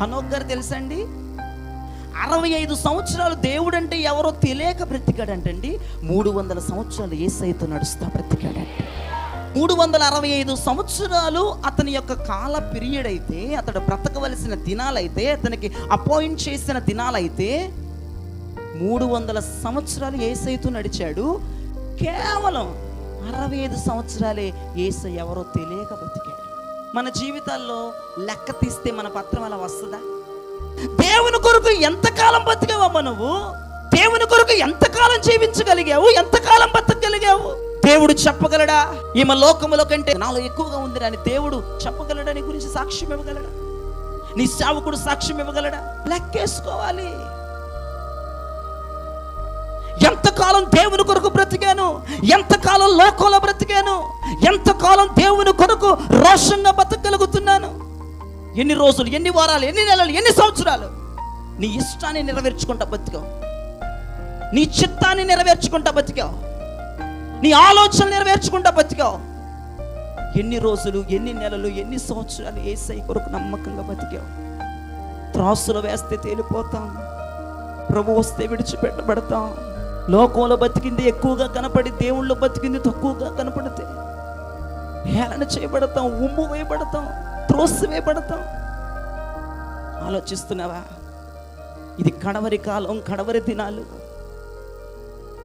హనోక్ గారు తెలుసండి? అరవై ఐదు సంవత్సరాలు దేవుడు అంటే ఎవరో తెలియక బ్రతికాడంటండి. మూడు వందల సంవత్సరాలు ఏసైతో నడుస్తా బ్రతికాడంట. మూడు వందల అరవై ఐదు సంవత్సరాలు అతని యొక్క కాల పీరియడ్ అయితే అతడు బ్రతకవలసిన దినాలైతే అతనికి అపాయింట్ చేసిన దినాలైతే మూడు వందల సంవత్సరాలు ఏసైతో నడిచాడు. కేవలం అరవై ఐదు సంవత్సరాలే ఏసై ఎవరో తెలియక బ్రతికాడు. మన జీవితాల్లో లెక్క తీస్తే మన పత్రం అలా వస్తుందా? దేవుని కొరకు ఎంతకాలం బతికావమ్మా నువ్వు? దేవుని కొరకు ఎంతకాలం జీవించగలిగావు? ఎంతకాలం బతకగలిగావు? దేవుడు చెప్పగలడా? ఈమె లోకములో కంటే నాలో ఎక్కువగా ఉంది అని దేవుడు చెప్పగలడా? నీ గురించి సాక్ష్యం ఇవ్వగలడా? నీ సేవకుడు సాక్ష్యం ఇవ్వగలడా? లెక్కేసుకోవాలి. ఎంతకాలం ఎంతకాలం దేవుని కొరకు బ్రతికాను? ఎంతకాలం లోకంలో బ్రతికాను? ఎంతకాలం దేవుని కొరకు రోషంగా బ్రతకగలుగుతున్నాను ఎన్ని రోజులు ఎన్ని వారాలు ఎన్ని నెలలు ఎన్ని సంవత్సరాలు? నీ ఇష్టాన్ని నెరవేర్చుకుంటా బతికావు. నీ చిత్తాన్ని నెరవేర్చుకుంటా బతికావు. నీ ఆలోచనలు నెరవేర్చుకుంటా బతికావు. ఎన్ని రోజులు ఎన్ని నెలలు ఎన్ని సంవత్సరాలు ఏసై కొరకు నమ్మకంగా బతికావు. త్రాసులు వేస్తే తేలిపోతాం. ప్రభు వస్తే విడిచిపెట్టబడతాం. లోకంలో బతికింది ఎక్కువగా కనపడి దేవుళ్ళు బతికింది తక్కువగా కనపడితే హేళన చేయబడతాం ఉమ్ము వేయబడతాం త్రోసి వేయబడతాం. ఆలోచిస్తున్నావా? ఇది కడవరి కాలం కడవరి దినాలు.